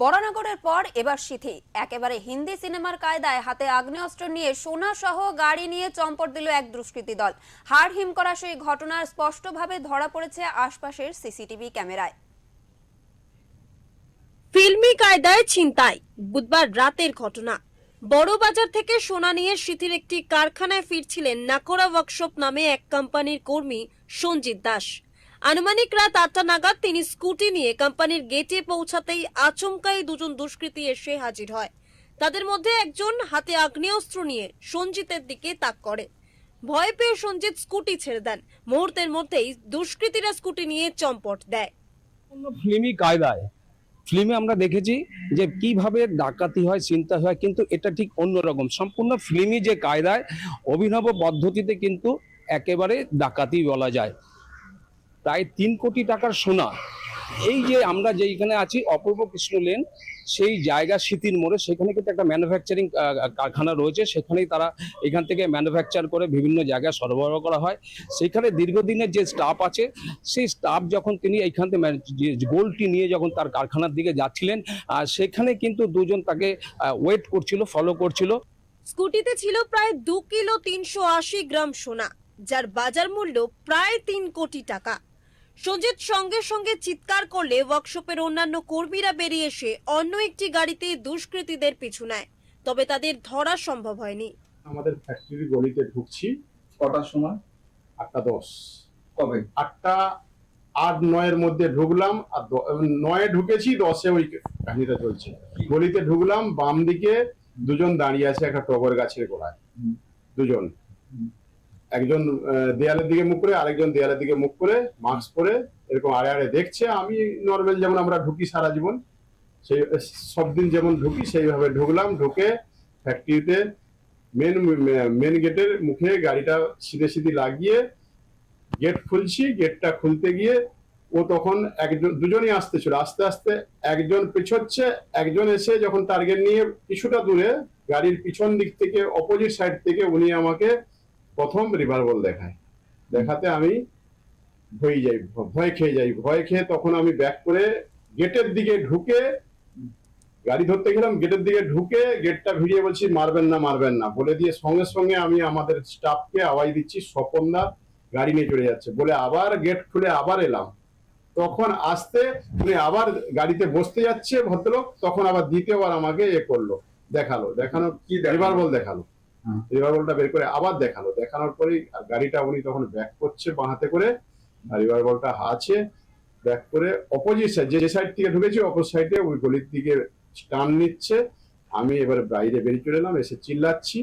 বরানগরের পর এবার সিথি। একেবারে হিন্দি সিনেমার কায়দায় হাতে আগ্নেয়াস্ত্র নিয়ে সোনা সহ গাড়ি নিয়ে চম্পট দিল এক দুষ্কৃতী দল। হাড় হিম করা সেই ঘটনার স্পষ্টভাবে ধরা পড়েছে আশপাশের সিসিটিভি ক্যামেরায়। ফিল্মি কায়দায় ছিনতাই, বুধবার রাতের ঘটনা। বড় বাজার থেকে সোনা নিয়ে সিথির একটি কারখানায় ফিরছিলেন নাকোরা ওয়ার্কশপ নামে এক কোম্পানির কর্মী সঞ্জিত দাস। আনুমানিক রাত আটটা নাগাদ তিনি স্কুটি নিয়ে কোম্পানির গেটে পৌঁছাতেই আচমকাই দুজন দুষ্কৃতী এসে হাজির হয়। তাদের মধ্যে একজন হাতে আগ্নেয়াস্ত্র নিয়ে সঞ্জিতের দিকে তাক করে। ভয় পেয়ে সঞ্জিত স্কুটি ছেড়ে দেন। মুহূর্তের মধ্যেই দুষ্কৃতীরা স্কুটি নিয়ে চম্পট দেয়। ফিল্মি কায়দায়, ফিল্মে আমরা দেখেছি যে কীভাবে ডাকাতি হয়, চিন্তা হয়, কিন্তু এটা ঠিক অন্যরকম। সম্পূর্ণ ফিল্মি যে কায়দায়, অভিনব পদ্ধতিতে কিন্তু একেবারে ডাকাতি বলা যায়। প্রায় তিন কোটি টাকার সোনা। এই যে আমরা যেইখানে আছি, অপূর্ব কৃষ্ণ লেন, সেই জায়গা স্মৃতির মোড়ে সেখানে কিন্তু একটা ম্যানুফ্যাকচারিং কারখানা রয়েছে। সেখানেই তারা এখান থেকে ম্যানুফ্যাকচার করে বিভিন্ন জায়গায় সরবরাহ করা হয়। সেখানে দীর্ঘদিনের যে স্টাফ আছে, সেই স্টাফ যখন তিনি এইখান থেকে গোল্ডটি নিয়ে যখন তার কারখানার দিকে যাচ্ছিলেন সেখানে কিন্তু দুজন তাকে ওয়েট করছিল ফলো করছিল। স্কুটিতে ছিল প্রায় দু কিলো তিনশো আশি গ্রাম সোনা, যার বাজার মূল্য প্রায় তিন কোটি টাকা। সঞ্জিত সঙ্গে সঙ্গে চিৎকার করলে ওয়ার্কশপের অন্যান্য কর্মীরা বেরিয়ে এসে অন্য একটি গাড়িতে দুষ্কৃতীদের পিছু নেয়। তবে তাদের ধরা সম্ভব হয়নি। আমাদের ফ্যাক্টরি গলিতে ঢুকছি কটার সময় আটটা দশ। কবে? আটটা আট নয়ের মধ্যে ঢুকলাম আর নয়ে ঢুকেছি দশে ওই কাহিনীটা চলছে। গলিতে ঢুকলাম বাম দিকে দুজন দাঁড়িয়ে আছে একটা টগর গাছের গোড়ায়। দুজন। একজন দেয়ালের দিকে মুখ করে, আরেকজন দেয়ালের দিকে মুখ করে, মাস্ক পরে, এরকম আড়ে আড়ে দেখছে। আমি নর্মাল যেমন আমরা ঢুকি সারা জীবন, সেই, সব দিন যেমন ঢুকি, সেইভাবে ঢুকলাম, ঢুকে ফ্যাক্টরিতে মেন মেন গেটের মুখে গাড়িটা সিধে সিধে লাগিয়ে গেট খুলছি। গেটটা খুলতে গিয়ে ও তখন একজন, দুজনই আসতেছিল। আস্তে আস্তে একজন পেছোচ্ছে, একজন এসে যখন টার্গেট নিয়ে কিছুটা দূরে, গাড়ির পিছন দিক থেকে অপোজিট সাইড থেকে উনি আমাকে প্রথম রিভারবল দেখায়। দেখাতে আমি ভয় যাই ভয় খেয়ে যাই। ভয় খেয়ে তখন আমি ব্যাক করে গেটের দিকে ঢুকে গাড়ি ধরতে গেলাম গেটের দিকে ঢুকে গেটটা ভিড়িয়ে বলছি মারবেন না মারবেন না। বলে দিয়ে সঙ্গে সঙ্গে আমি আমাদের স্টাফকে আওয়াজ দিচ্ছি স্বপনদা গাড়ি নিয়ে চলে যাচ্ছে। বলে আবার গেট খুলে আবার এলাম। তখন আসতে উনি আবার গাড়িতে বসতে যাচ্ছে ভদ্রলোক তখন আবার দ্বিতীয়বার আমাকে এ করল দেখাল। দেখানো কি? রিভারবল দেখাল। রিভারবলটা বের করে আবার দেখাল। দেখানোর পরেই গাড়িটা উনি তখন ব্যাক করছে বাঁ হাতে করে রিভারবলটা আছে ব্যাক করে অপোজিট সাইড যে সাইড থেকে ঢুকেছে অপোজিট সাইডে ওই গলির দিকে টান নিচ্ছে। আমি এবার বাইরে বেরিয়ে চলে এলাম, এসে চিল্লাচ্ছি।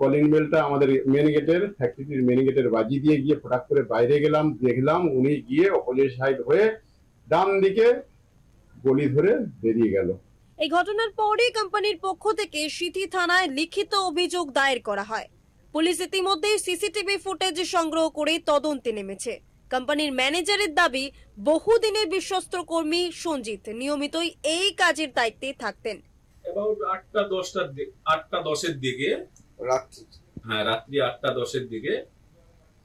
কলিং বেলটা আমাদের মেন গেটের ফ্যাক্টরির মেন গেটের বাজি দিয়ে গিয়ে ফটাক করে বাইরে গেলাম, দেখলাম উনি গিয়ে অপোজিট সাইড হয়ে ডান দিকে গলি ধরে বেরিয়ে গেল। এই ঘটনার পরই কোম্পানির পক্ষ থেকে সিথি থানায় লিখিত অভিযোগ দায়ের করা হয়। পুলিশ ইতিমধ্যেই সিসিটিভি ফুটেজ সংগ্রহ করে তদন্তে নেমেছে। কোম্পানির ম্যানেজারের দাবি বহুদিনের বিশ্বস্ত কর্মী সঞ্জিত নিয়মিতই এই কাজের দায়িত্বে থাকতেন। অ্যাবাউট আটটা দশটার দিকে আটটা দশের দিকে রাত্রি। হ্যাঁ রাত্রি আটটা দশের দিকে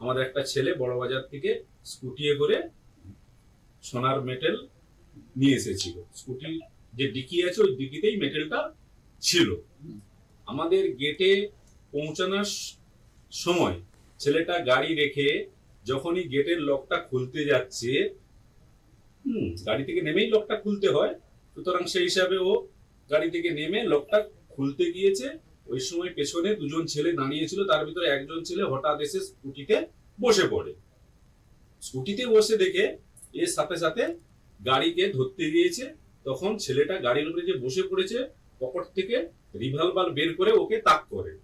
আমাদের একটা ছেলে বড় বাজার থেকে স্কুটিয়ে করে সোনার মেটেল নিয়ে এসেছিল। স্কুটি যে ডিকি আছে, ওই ডিকিতেই মেটেলটা ছিল। আমাদের গেটে পৌঁছানোর সময় ছেলেটা গাড়ি রেখে যখনই গেটের লকটা খুলতে যাচ্ছে, হুম, গাড়ি থেকে নেমেই লকটা খুলতে হয়। সুতরাং সেই হিসাবে ও গাড়ি থেকে নেমে লকটা খুলতে গিয়েছে। ওই সময় পেছনে দুজন ছেলে দাঁড়িয়েছিল তার ভিতরে একজন ছেলে হঠাৎ এসে স্কুটিতে বসে পড়ে। স্কুটিতে বসে দেখে এর সাথে সাথে গাড়িকে ধরতে গিয়েছে। তখন ছেলেটা গাড়ির উপরে যে বসে পড়েছে, পকেট থেকে রিভলভার বের করে ওকে তাক করে।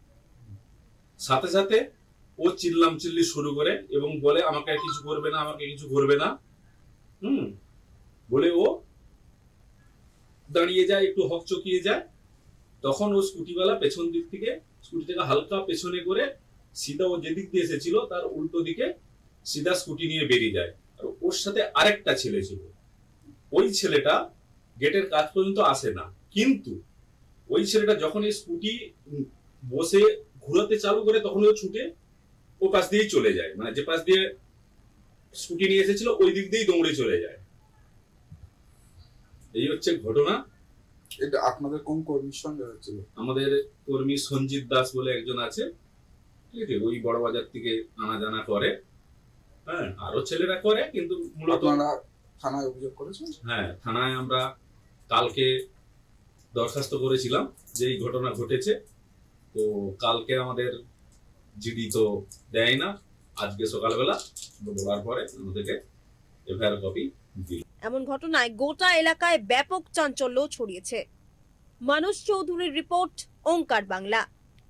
সাথে সাথে ও চিল্লাম চিল্লি শুরু করে এবং বলে, আমাকে কিছু করবে না, আমাকে কিছু করবে না। হুম? বলে ও দাঁড়িয়ে যায়, একটু হক চকিয়ে যায়। তখন ও স্কুটিওয়ালা পেছন দিক থেকে স্কুটি থেকে হালকা পেছনে করে সিধা ও যেদিক দিয়ে এসেছিল, তার উল্টো দিকে সিধা স্কুটি নিয়ে বেরিয়ে যায়। আর ওর সাথে আরেকটা ছেলে ছিল। ওই ছেলেটা গেটের কাজ পর্যন্ত আসে না। কিন্তু ওই ছেলেটা যখন এই স্কুটি বসে ঘুরাতে চালু করে তখন ও ছুটে ও পাশ দিয়েই চলে যায়। মানে যে পাশ দিয়ে স্কুটি নিয়ে এসেছিল ওই দিক দিয়েই দৌড়ে চলে যায়। এই হচ্ছে ঘটনা। এটা আপনাদের কোন কর্মীর সঙ্গে হয়েছিল? আমাদের কর্মী সঞ্জিত দাস বলে একজন আছে। ঠিক আছে ওই বড় বাজার থেকে আনা জানা করে। হ্যাঁ আরও ছেলেরা করে কিন্তু মূলত থানায় অভিযোগ করেছেন? হ্যাঁ থানায় আমরা কালকে দরখাস্ত করেছিলাম যে এই ঘটনা ঘটেছে। তো কালকে আমাদের জিডি তো দেয় না। আজকে সকালবেলা বলার পরে আমাদেরকে এফআইআর কপি দিল। এমন ঘটনায় গোটা এলাকায় ব্যাপক চাঞ্চল্য ছড়িয়েছে। মানুষ চৌধুরীর রিপোর্ট, ওঙ্কার বাংলা।